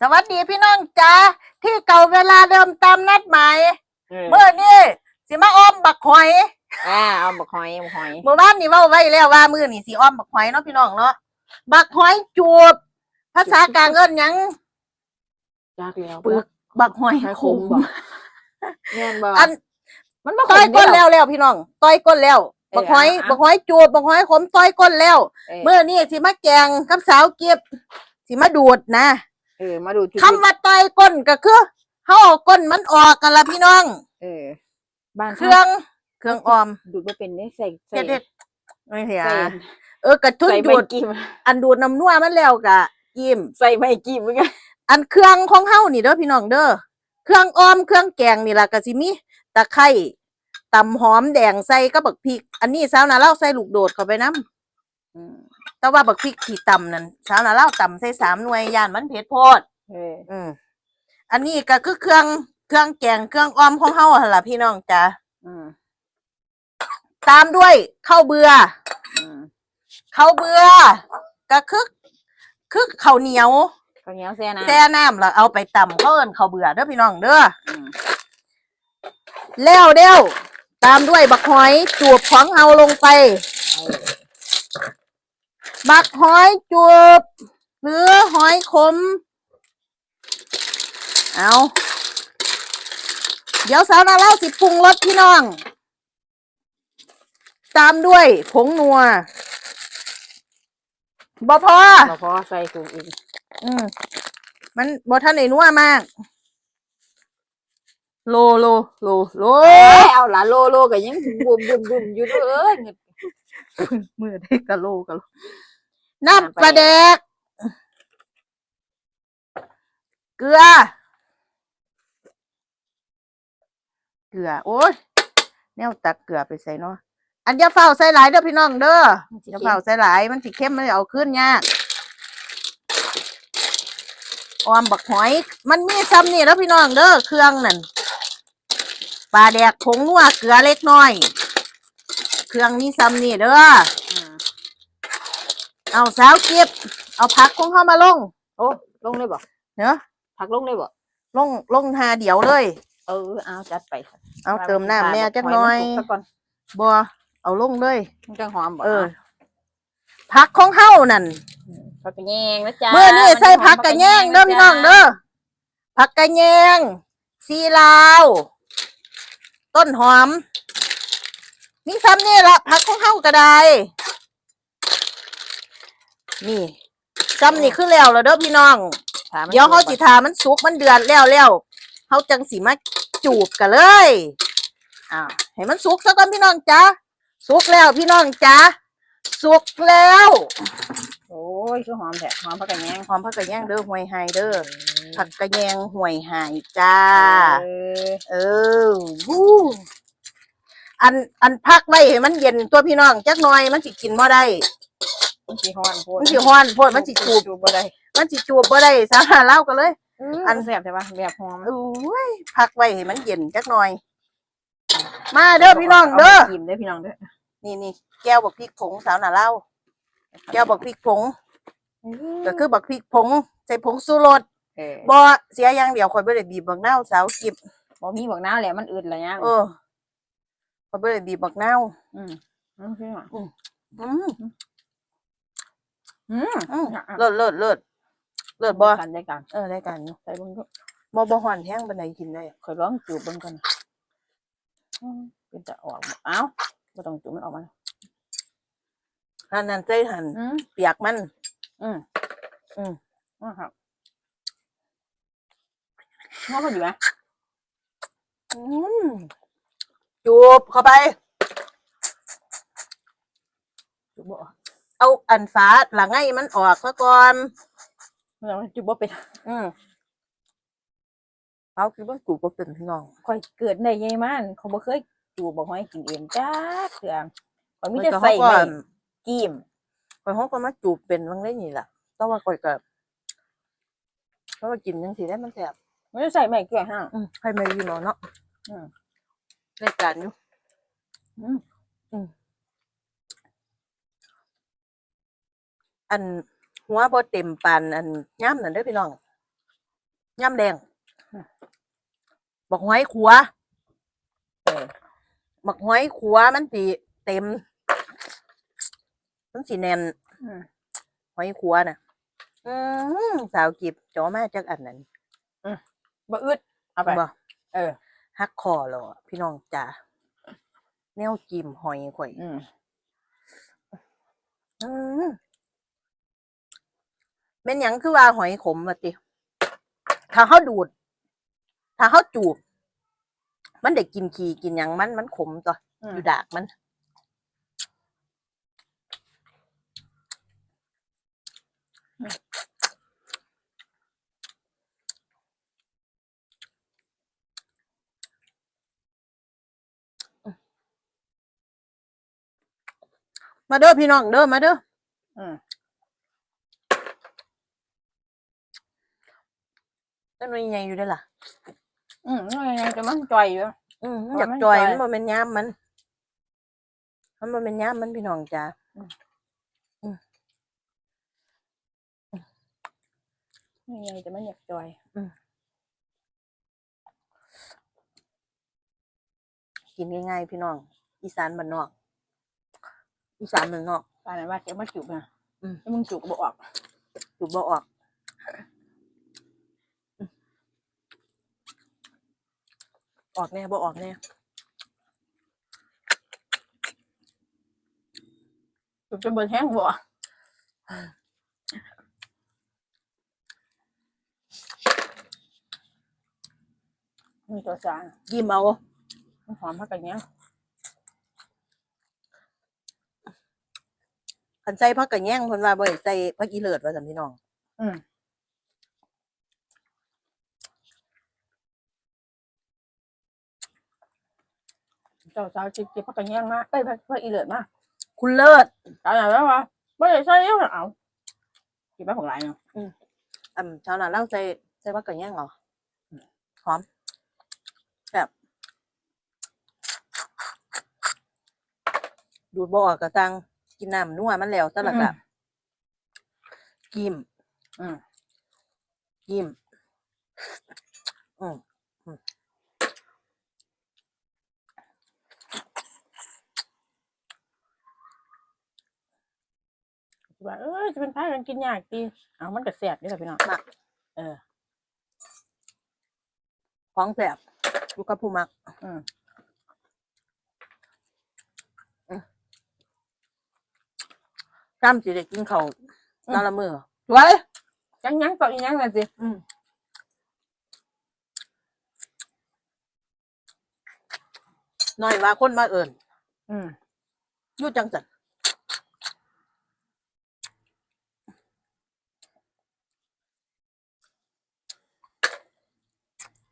สวัสดีพี่น้องจ้าที่เก่าเวลาเดิมตามนัดหมายเออเมื่อนี่สิมาอ้อมบักหอยอ่าเอาบักหอยบักหอยเมื่อวานนี่เว่าไว้แล้วว่ามือนี่สิอ้อมบักหอยเนาะพี่น้องเนาะบักหอยจูบภาษากลางเอิ้นหยังยากแล้วปึกบักหอยหอยขขมมบ่แม่นบ่อันมันบ่ขต้อยมก้นเด้แล้วแล้วพี่น้องต้อยก้นแล้วบักหอยบักหอยจูบบักหอยขมต้อยก้นแล้วเออเมื่อนี่สิมาแกงกับสาวเก็บสิมาดูดนะ เออมาดูจุดคำว่าต้อยก้นก็คือเฮาเอาก้นมันออกกันละพี่น้อง เออบ้านเครื่อง เครื่องออม ดูดบ่เป็นได้ใส่ใส่เด็ดๆไม่เหียใส่เออกระทุนใส่ดูไม่ดกิมอันดูดน้ำนัวมันแล้วกะยิ้มใส่ไม่กิมเหมือนกันอันเครื่องของเฮานี่เด้อพี่น้องเด้อเครื่องออมเครื่องแกงนี่ล่ะก็สิมีตะไคร้ตำหอมแดงใส่กับบักพริก อันนี้สาวนาเล่าใส่ลูกโดดเข้าไปนํอืม แต่ว่าบักพริกที่ตำนั่นสาวนาเล่าตำใส่สามหน่วยย่านมันเผ็ดโพด เอออืมอันนี้ก็คือเครื่องเครื่องแกงเครื่องออมของเฮาหั่นล่ะพี่น้องจ้ะอืมตามด้วยข้าวเบื่ออืมข้าวเบื่อก็คือคือข้าวเหนียวข้าวเหนียวแซ่น้ำแช่น้ำแล้วเอาไปตำเขาเอิ้นข้าวเบื่อเด้อพี่น้องเด้ออืมแล้วเด้วตามด้วยบักหอยจูบของเฮาลงไป เออ บักหอยจูบหรือหอยขม เอาเดี๋ยวสาวนาเล่าสิปรุงรสพี่น้อง ตามด้วยผงนัวบ่พอบ่พอใส่ถุงอีก อืมมันบ่ทันได้นัวมาก โลโลโลโล เอ้ยเอาละโลโลก็ยังบุมบุมบุมอยู่เด้อเอ้ย มือได้กะโลกะโลน้ำปลาแดก เกลือ เกลือ โอ้ยแนวตักเกลือไปใส่เนาะอันอย่าเฝ้าใส่หลายเด้อพี่น้องเด้ออย่าเฝ้าใส่หลายมันสิเข้มมันเอาขึ้นยากออมบักหอย มันมีซ้ำนี่แล้วพี่น้องเด้อเครื่องนั่นปลาแดกผงนัวเกลือเล็กน้อย เครื่องนี้ซ้ำนี่เด้ออืมเอาสาวเก็บ เอาพักของเข้ามาลง โอ้ลงเลยบ่เนาะผักลงเลยบ่ลงลงหาเดี๋ยวเลย เออเอาจัดไปเอาเติมน้ำแม่จักหน่อยมัสุกซะก่อนบัวเอาลงเลยมันจังหอมบ่เออพักของเฮานั่นผักกระแยงนะจ๊ะเมื่อนี่ใส่พักกระแยงเด้อพี่น้องเด้อพักกระแยงซีลาว ต้นหอม มีซ้ำนี่ละพักของเฮาก็ได้ นี่ซ้ำนี่คือแล้วแล้วเด้อพี่น้องถมมันเดี๋ยวเขาสุสิกก่อนทามันสุกมันเดือดแล้วแล้วเขาจังสิมาจูบกันเลยอ่าให้มันสุกซะก่อนพี่น้องจ้าสุกแล้วพี่น้องจ้าสุกแล้ว โอ้ยคือหอมแท้หอมผักกระแยงหอมผักกระแยงเด้อห่วยไฮเด้อผักกระแยงห่วยไฮจ้า เออเออวู้ อันอันพักไว้ให้มันเย็นตัวพี่น้องจักหน่อยมันสิกินบ่ได้มันสิฮ้อนโพดมันสิฮ้อนโพดมันสิจูบจูบบ่ได้มันสิจูบบ่ได้สาหาเล่ากันเลย อัอันนแซ่บใช่ปะแบบหอมอุ้ยพักไว้ให้มันเย็นจักหน่อย มาเด้อพี่น้องเด้อามากินเด้อพี่น้องเด้อนี่นี่แก้วบักพริกผงสาวหน่าเล่าแก้วบักพริกผงก็คือบักพริกผงใส่ผงสูรสเออบ่เสียอย่างเดียวคอยบ่ได้บีบบักนาวสาวกิบบ่มีบักน้าวแหละมันอืดแล้วยังเออ คอยบ่ได้บีบบักนาวอืมอืมคือว่าอืมอืมอืมเลิศเลิศเลิศเลิศบ่กันได้กันเออได้กันอยู่ใส่เบิ่งก็บ่บ่ฮ้อนแห้งปานใดกินได้ค่อยลองจูบเบิ่งก่อนอืมเป็นจะออกบ่เอ้าบ่ต้องจูบมันออกมาอันนั้นใส่หั่นอืมเปียกมัน อืมอืมอ่าครับงอพอดีไหมอืม จูบเข้าไปจูบบ่เอาอันฟ้าหลังไงมันออกซะก่อนแล้วจูบบ่เป็นอืมเอาคิดว่าจูบบ่เป็นพี่น้องค่อยเกิดได้ยังมันเขาบ่เคยจูบบ่ให้กินเองจ้าเถื่อข่อยมีมันแต่ก็ใส่เขาก็ไม่จิ้มข่อยเขาก็มาจูบเป็นบางได้นี่ล่ะแต่ว่าข่อยก็เพราะว่ากินจังซี่ได้มันแซ่บไม่ได้ใส่ไม่เกลือห้างอืมให้แม่อยู่เนาะเนาะอืม ได้การอยู่อืมอืมอันหัวบ่เต็มปานอันย่ำนั่นเด้อพี่น้องย่ำแดงบอกหอยขัวเออบักหอยขัวมันสีเต็ม มันสีแน่นอืม หอยขัวน่ะ อืมสาวกิบจอมาจากอันนั้นบ่อึดเอาไป บ่เออ ฮักคอเหรอพี่น้องจ๋าแนวจิ้มหอยข่อยอืมอืมเป็นหยังคือว่าหอยขมวะติถ้าเขาดูด ถ้าเขาจูบ มันได้กินขี้กินหยังมันมันขมตัวอืมอยู่ดากมัน มาเด้อพี่น้องเด้อมาเด้ออืมต้นนี้ใหญ่อยู่ได้อล่ะ อืมยังไงจะมันจ่อยอยู่ อืมอ๋ออยากมันจอยจอยมันบ่เป็นย้ำมัน มันบ่เป็นย้ำมันพี่น้องจ้ายังไงจะมันอยากจ่อยกินง่ายๆพี่น้อง อีสานบ้านนอก อีสานบ้านนอก ปานนั้นว่าจะมาจุกนะอืม แล้วมึงจุกก็บ่ออกจูบบ่ออกอืมออกแน่บ่ออกแน่จุกจนเบิดแห้งบ่มีตัวสารยิ้มเอามันหอมพักกันเนี้ย คันใส่ผักกะแยงเพิ่นว่าบ่ให้ใส่ผักอีเลิศว่าซั่นพี่น้อง อืมเจ้าสาวจิบจิบพักกันเนี้ยมาเอ้ยพักพักอีเลือดมาคุณเลิศตายแล้ววะไม่ได้ใส่เยอะเอาจิบไปของไรเนาะอ่ำชาวนาเล่าใส่ใส่ผักกะแยงเหรอหอมแบบดูดบ่ออกก็ตัง กินน้ำนัวมันแล้วซะและก็กิม อืมยิ้มอืมว่าเอ้ยจะเป็นพายกันกินยากดีเอามันก็แสบนี่แหละพี่น้องมักเออของแสบอยู่กับผู้มัก อืม จ้ำสิได้กินเขาวตาละมือสวยยังยังต่ออีกยังเลยสิอืมน้อยว่าคนมาเอิญอืมอยู่จังสัน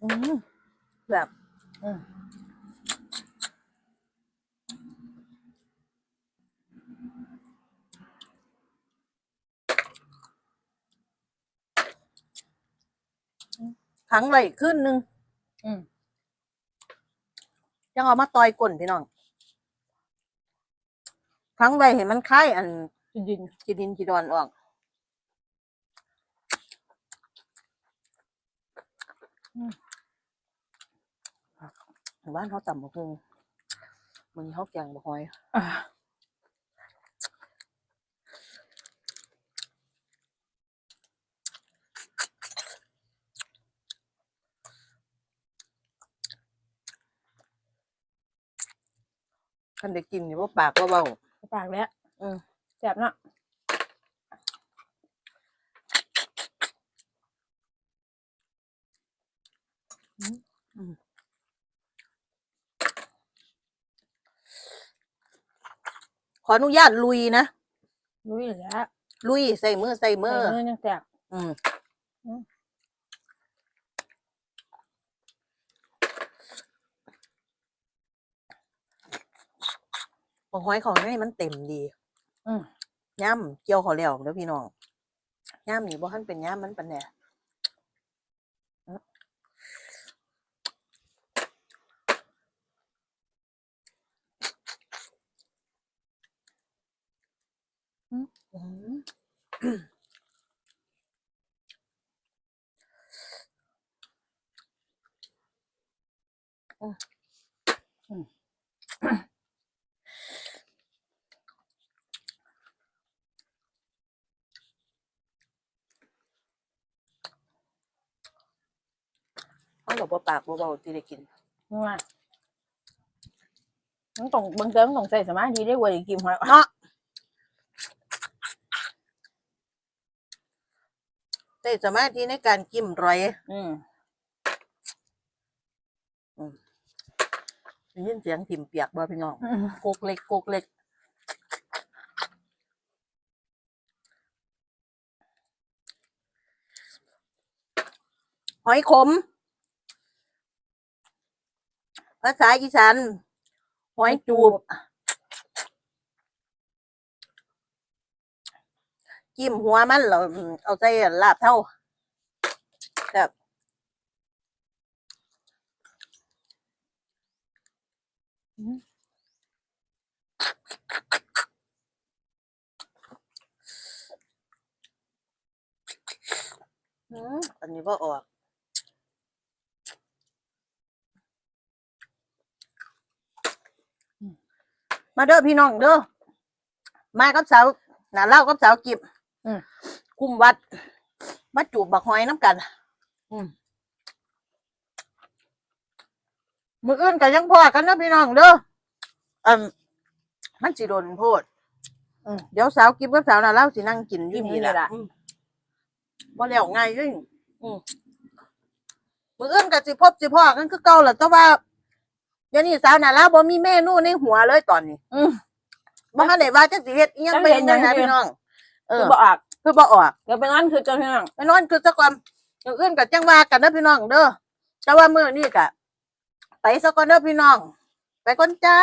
อืมแบบอืม ขังไว้ขึ้นหนึ่งอืมยังเอามาต่อยก้นพี่น้องขังไว้เห็นมันคล้ายอันกินดินจีดินจีดอนออกอืมบ้านเขาต่ำบักฮงมึงเขาแกงบักหอย นได้กินอยู่ว่าปากว่าเบาปากแล้วอืมแสบเนาะขออนุญาตลุยนะรู้อยู่แล้วลุยใส่มือใส่มือ เออยังแสบอืม อืม บักหอยของให้มันเต็มดี อืมย่ำเกี่ยวเขาแล้วเด้อพี่น้องย่ำนี่บ่ทันเป็นย่ำมันเป็นแหน่อืม เขาบอกว่าปากเบาๆที่ได้กินนัวมันต้องเบางเติมต้องใส่สมาธิได้กว่าอีกกิมหัวเนาะใช้สมาธิในการกิมร้อย อืมได้ยินเสียงถิ่มเปียกบ่พี่น้องอืมโกกเล็กโกกเล็กหอยขม ภาษาอีสานหอยจูบ จิ้มหัวมันแล้วเอาใส่ลาบเท่าแบบอืมอันนี้ว่าออก มาเด้อพี่น้องเด้อมากับสาวหนาเล่ากับสาวกิบอืมคุมวัดมาจูบบักหอยน้ำกัน อืมมืออื่นกันยังพอกันนะพี่น้องเด้ออืมมันสิโดนโพดอืม เดี๋ยวสาวกิบกับสาวหนาเล่าสินั่งกินอยู่กินอยู่นี่นี่แหล่ะละอืมบ่แล้วง่ายเลยอืมมืออื่นกันสิพบสิพ่อกันคือเก่าแหละแต่ว่าเดี๋ยวนี้สาวหนาเล่าบ่มีเมนูในหัวเลยตอนนี้ อืมบ่ทันได้ว่าจักสิเฮ็ดอีหยังจักไปเฮ็เฮ็ดดหยัจังงไดเฮ็ดพี่น้อง เอคืออบ่ออกคือบ่ออก เดี๋ยวไปงั้นคือเจ้าพี่น้องไปนอนคือซะก่อนอย่างอื่นก็จังว่ากันเด้อพี่น้องเด้อแต่ว่ามื้อนี้ก็ไปซะก่อนเด้อพี่น้อง ไปก่อนจ้า